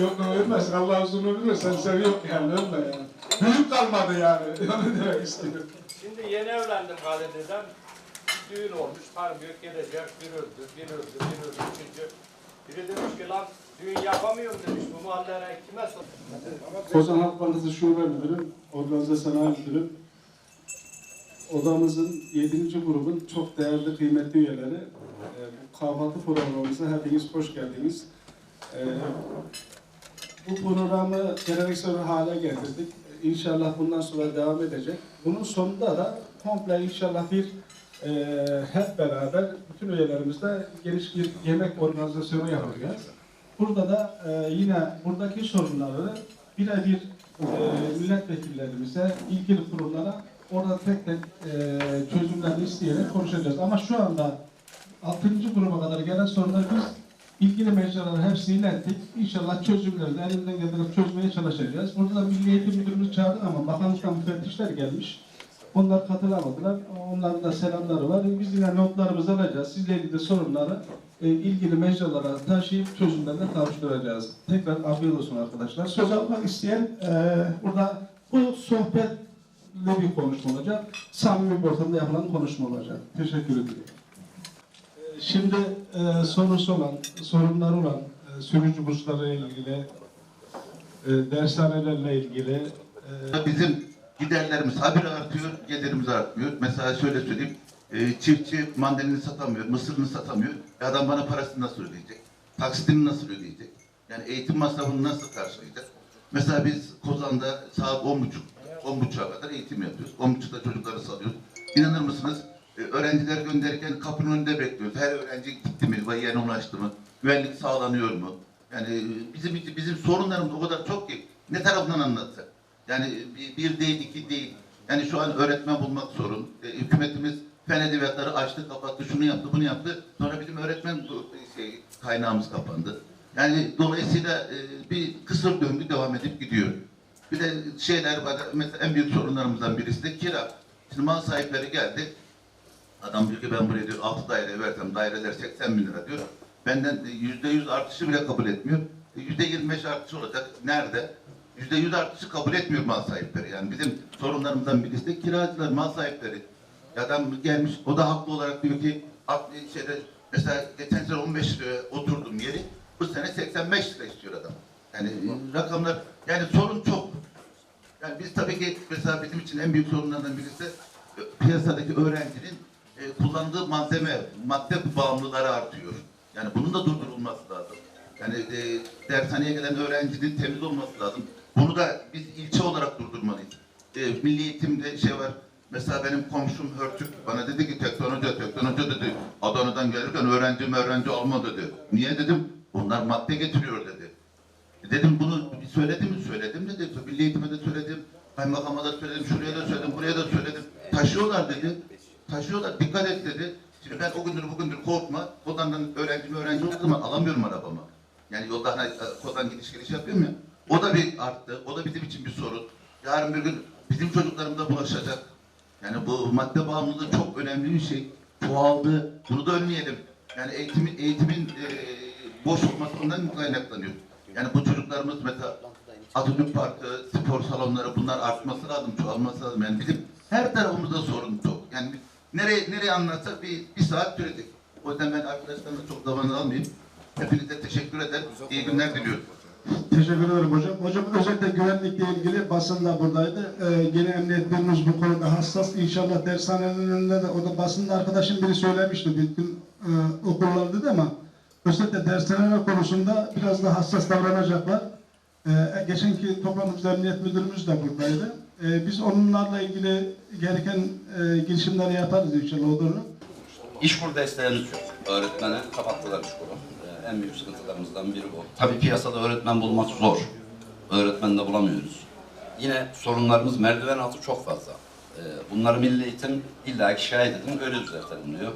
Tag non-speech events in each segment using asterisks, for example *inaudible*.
Yok ölmez. Allah uzun ömür ver. Sen seviyor yani ölme yani. Büyük kalmadı yani. *laughs* Onu demek istiyorum. Şimdi yeni evlendim Halide'den. Düğün olmuş, harbiye gelecek, bir öldü, bir öldü, bir öldü, üçüncü. Biri demiş ki lan düğün yapamıyorum demiş, bu mahallelere kime sor? Kozan Halk Bankası Şube Müdürüm, Organize Sanayi Müdürüm, odamızın 7. grubun çok değerli, kıymetli üyeleri. Bu kahvaltı programımıza hepiniz hoş geldiniz. Ee, bu programı geleneksel hale getirdik. İnşallah bundan sonra devam edecek. Bunun sonunda da komple inşallah bir e, hep beraber bütün üyelerimizle geniş bir yemek organizasyonu yapacağız. Burada da e, yine buradaki sorunları birebir e, milletvekillerimize, ilgili kurumlara orada tek tek e, çözümlerini isteyerek konuşacağız. Ama şu anda 6. gruba kadar gelen sorunları biz ilgili mecralara hepsini ilettik. İnşallah çözümlerini elimizden geldiğince çözmeye çalışacağız. Burada da Milli Eğitim Müdürümüz çağırdık ama bakanlıktan müfettişler gelmiş. Onlar katılamadılar. Onların da selamları var. Biz yine notlarımızı alacağız. Sizle ilgili sorunları e, ilgili mecralara taşıyıp çözümlerine kavuşturacağız. Tekrar afiyet olsun arkadaşlar. Söz almak isteyen e, burada bu sohbetle bir konuşma olacak. Samimi bir ortamda yapılan konuşma olacak. Teşekkür ederim. Şimdi e, sorusu olan, sorunları olan e, sürücü burslarıyla ilgili, e, dershanelerle ilgili e, Bizim giderlerimiz habire artıyor, gelirimiz artmıyor. Mesela şöyle söyleyeyim, e, çiftçi mandalini satamıyor, mısırını satamıyor. E adam bana parasını nasıl ödeyecek? Taksitini nasıl ödeyecek? Yani eğitim masrafını nasıl karşılayacak? Mesela biz Kozan'da saat 10.30, 10.30'a kadar eğitim yapıyoruz. 10.30'da çocukları salıyoruz. İnanır mısınız? E, öğrenciler gönderirken kapının önünde bekliyoruz. Her öğrenci gitti mi, vayiyene ulaştı mı? Güvenlik sağlanıyor mu? Yani e, bizim bizim sorunlarımız o kadar çok ki ne tarafından anlatsak? Yani bir, bir değil, iki değil. Yani şu an öğretmen bulmak sorun. E, hükümetimiz fen edebiyatları açtı, kapattı, şunu yaptı, bunu yaptı. Sonra bizim öğretmen şey, kaynağımız kapandı. Yani dolayısıyla e, bir kısır döngü devam edip gidiyor. Bir de şeyler mesela en büyük sorunlarımızdan birisi de kira. Şimdi mal sahipleri geldi. Adam diyor ki ben buraya diyor 6 daire versem daireler 80 bin lira diyor. Benden yüzde yüz artışı bile kabul etmiyor. E, Yüzde 25 artış olacak. Nerede? Yüzde yüz artışı kabul etmiyor mal sahipleri. Yani bizim sorunlarımızdan birisi de kiracılar, mal sahipleri. Adam gelmiş, o da haklı olarak diyor ki haklı şeyde mesela geçen sene 15 liraya oturdum yeri, bu sene 85 lira istiyor adam. Yani e, rakamlar, yani sorun çok. Yani biz tabii ki mesela bizim için en büyük sorunlardan birisi e, piyasadaki öğrencinin e, kullandığı malzeme, madde bağımlıları artıyor. Yani bunun da durdurulması lazım. Yani e, dershaneye gelen öğrencinin temiz olması lazım. Bunu da biz ilçe olarak durdurmalıyız. E, milli eğitimde şey var. Mesela benim komşum Hörtük bana dedi ki teknoloji, teknoloji dedi. Adana'dan gelirken öğrenci öğrenci alma dedi. Niye dedim? Bunlar madde getiriyor dedi. E Dedim bunu söyledim mi? Söyledim dedi. Milli eğitime de söyledim. Kaymakama da söyledim. Şuraya da söyledim. Buraya da söyledim. Taşıyorlar dedi. Taşıyorlar. Dikkat et dedi. Şimdi ben o gündür bugündür korkma. Kozan'dan öğrencim öğrenci olduğu alamıyorum arabamı. Yani yolda hani e, Kozan gidiş geliş yapıyorum ya. O da bir arttı. O da bizim için bir sorun. Yarın bir gün bizim çocuklarımıza bulaşacak. Yani bu madde bağımlılığı çok önemli bir şey. Çoğaldı. Bunu da önleyelim. Yani eğitimin, eğitimin e, boş olmasından kaynaklanıyor. Yani bu çocuklarımız mesela Atatürk Parkı, spor salonları bunlar artması lazım, çoğalması lazım. Yani bizim her tarafımızda sorun çok. Yani nereye nereye anlatsak bir, bir saat sürecek. O yüzden ben arkadaşlarımla çok zaman almayayım. Hepinize teşekkür ederim. İyi günler diliyorum. Teşekkür ederim hocam. Hocam özellikle güvenlikle ilgili basın da buradaydı. Ee, gene emniyet bu konuda hassas. İnşallah dershanenin önünde de o da basında arkadaşım biri söylemişti. Bütün e, okullar dedi ama özellikle dershaneler konusunda biraz da hassas davranacaklar. Ee, geçenki toplantımızda emniyet müdürümüz de buradaydı. Ee, biz onlarla ilgili gereken e, girişimleri yaparız inşallah olur. İşkur desteğimiz yok. Öğretmene kapattılar işkuru. Ee, en büyük sıkıntılarımızdan biri bu. Tabii piyasada öğretmen bulmak zor. Öğretmen de bulamıyoruz. Yine sorunlarımız merdiven altı çok fazla. Ee, bunları milli eğitim illa şikayet edin, öyle düzeltelim diyor.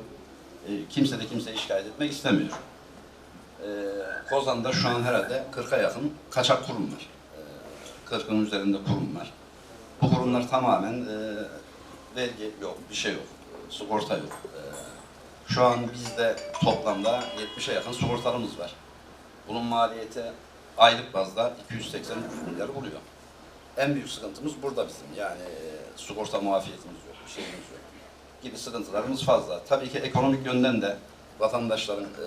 Ee, kimse de kimseyi şikayet etmek istemiyor. Ee, Kozan'da şu an herhalde 40'a yakın kaçak kurum var. Ee, 40'ın üzerinde kurum var. Bu kurumlar tamamen e, vergi yok, bir şey yok, sigorta yok. Ee, şu an bizde toplamda 70'e yakın sigortalımız var. Bunun maliyeti aylık bazda 280-300 milyar buluyor. En büyük sıkıntımız burada bizim. Yani e, sigorta muafiyetimiz yok, bir şeyimiz yok gibi sıkıntılarımız fazla. Tabii ki ekonomik yönden de vatandaşların e,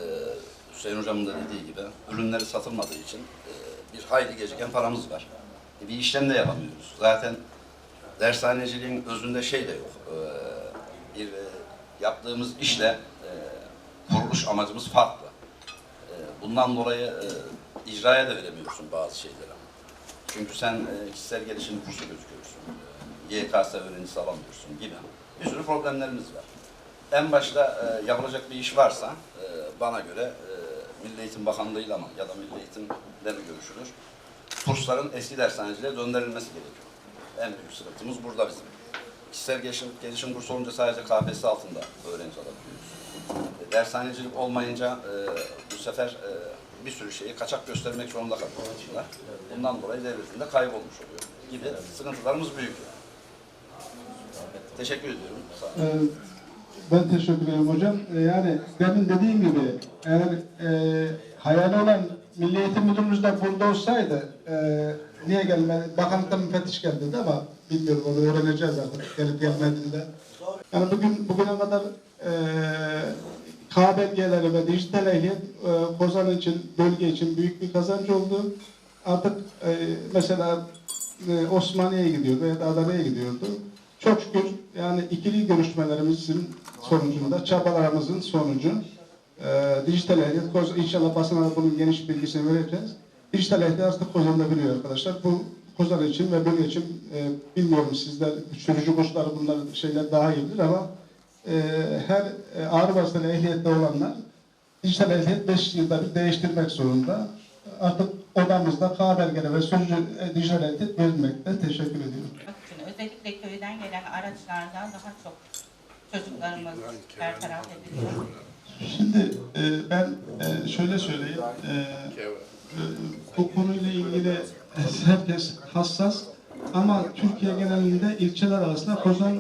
Hüseyin Hocam'ın da dediği gibi ürünleri satılmadığı için e, bir hayli geciken paramız var. E, bir işlem de yapamıyoruz. Zaten dershaneciliğin özünde şey de yok. E, bir e, yaptığımız işle e, kuruluş amacımız farklı. E, bundan dolayı e, icraya da veremiyorsun bazı şeyleri. Çünkü sen e, kişisel gelişim kursu gözüküyorsun. E, YKS öğrencisi alamıyorsun gibi. Bir sürü problemlerimiz var. En başta e, yapılacak bir iş varsa e, bana göre e, Milli Eğitim Bakanlığı'yla mı ya da Milli Eğitim'le mi görüşülür? Kursların eski dershaneciliğe döndürülmesi gerekiyor. En büyük sıkıntımız burada bizim. Kişisel gelişim, gelişim kursu olunca sadece KPSS altında öğrenci alabiliyoruz. E, dershanecilik olmayınca e, bu sefer e, bir sürü şeyi kaçak göstermek zorunda kalıyorlar. Bundan dolayı devletin de kaybolmuş oluyor gibi sıkıntılarımız büyük. Teşekkür ediyorum. Sağ olun. Ben teşekkür ederim hocam. Ee, Yani demin dediğim gibi eğer e, hayali olan Milli Eğitim Müdürümüz de burada olsaydı e, niye gelmedi? Bakanlıktan müfettiş geldi dedi ama bilmiyorum onu öğreneceğiz artık gelip gelmediğinde. Yani bugün bugüne kadar e, K ve dijital ehliyet e, Kozan için, bölge için büyük bir kazanç oldu. Artık e, mesela e, Osmaniye'ye gidiyordu ya da Adana'ya gidiyordu. Çok şükür yani ikili görüşmelerimizin sonucunda, çabalarımızın sonucu e, dijital ehliyet, inşallah basına bunun geniş bilgisini vereceğiz. Dijital ehliyet artık Kozan'da biliyor arkadaşlar. Bu Kozan için ve bölge için e, bilmiyorum sizler, sürücü kursları bunlar şeyler daha iyi bilir ama e, her e, ağır basılı ehliyette olanlar dijital ehliyet 5 yılda bir değiştirmek zorunda. Artık odamızda K belgeleri ve sürücü e, dijital ehliyet verilmekte. Teşekkür ediyorum. özellikle köyden gelen araçlardan daha çok çocuklarımız bertaraf ediliyor. Şimdi e, ben e, şöyle söyleyeyim. E, e, bu konuyla ilgili *laughs* herkes hassas ama Türkiye genelinde ilçeler arasında Kozan e,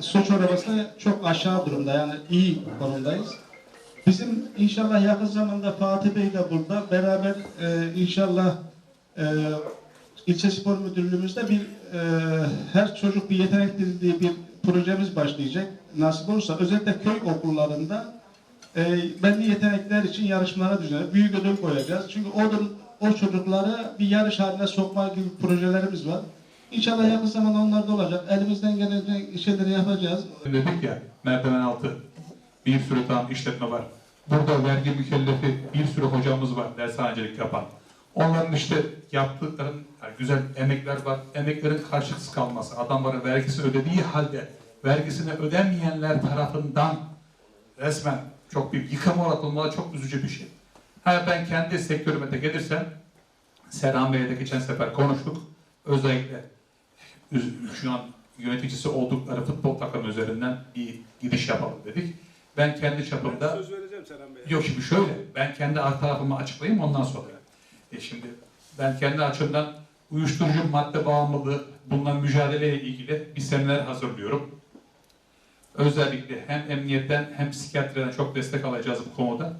suç arabasında çok aşağı durumda yani iyi konumdayız. Bizim inşallah yakın zamanda Fatih Bey de burada beraber e, inşallah e, ilçe spor müdürlüğümüzde bir e, her çocuk bir yetenekli bir projemiz başlayacak. Nasip olursa özellikle köy okullarında e, belli yetenekler için yarışmalara düzenleyip büyük ödül koyacağız. Çünkü o, o çocukları bir yarış haline sokma gibi projelerimiz var. İnşallah yakın zamanda onlar da olacak. Elimizden gelen şeyleri yapacağız. dedik ya merdiven altı bir sürü tam işletme var. Burada vergi mükellefi bir sürü hocamız var dershanecilik yapan. Onların işte yaptıkların yani güzel emekler var. Emeklerin karşılıksız kalması. Adamların vergisini ödediği halde vergisini ödemeyenler tarafından resmen çok büyük yıkama uğratılmaları çok üzücü bir şey. Ha, ben kendi sektörüme de gelirsem Serhan Bey'le de geçen sefer konuştuk. Özellikle şu an yöneticisi oldukları futbol takımı üzerinden bir giriş yapalım dedik. Ben kendi çapımda... Söz vereceğim Serhan Bey'e. Yok şimdi şöyle, ben kendi tarafımı açıklayayım ondan sonra. E şimdi ben kendi açımdan uyuşturucu madde bağımlılığı, bununla mücadeleyle ilgili bir seminer hazırlıyorum. Özellikle hem emniyetten hem psikiyatriden çok destek alacağız bu konuda.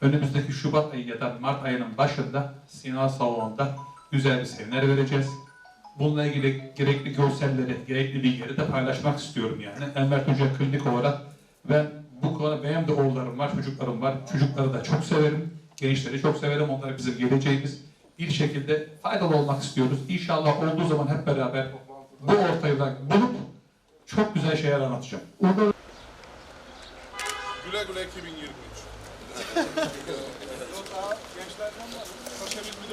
Önümüzdeki Şubat ayı ya da Mart ayının başında Sinan Salon'da güzel bir seminer vereceğiz. Bununla ilgili gerekli görselleri, gerekli bilgileri de paylaşmak istiyorum yani. Enver Hoca klinik olarak ben bu konuda benim de oğullarım var, çocuklarım var. Çocukları da çok severim. Gençleri çok severim. Onlar bizim geleceğimiz. Bir şekilde faydalı olmak istiyoruz. İnşallah olduğu zaman hep beraber bu ortayı bulup çok güzel şeyler anlatacağım. Orada Güle güle 2023. *laughs*